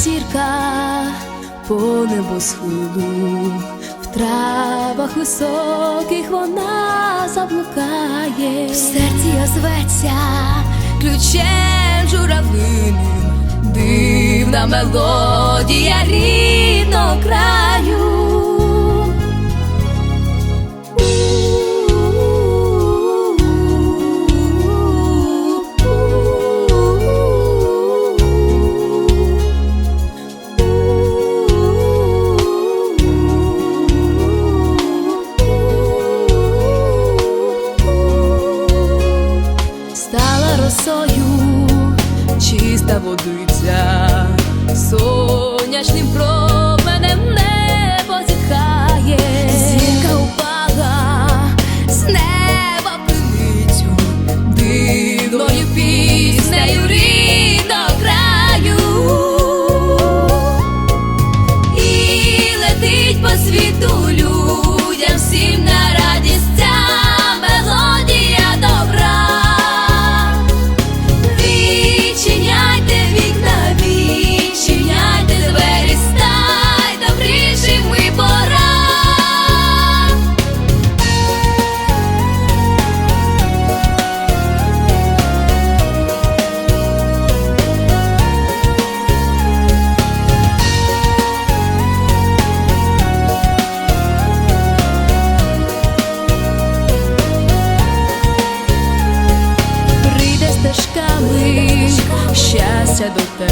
вечірка по небосхилу, в травах високих вона заблукає, в серці озветься ключем журавлиним, дивна мелодія рідного краю. Чиста водиця, сонячним променем до тебе,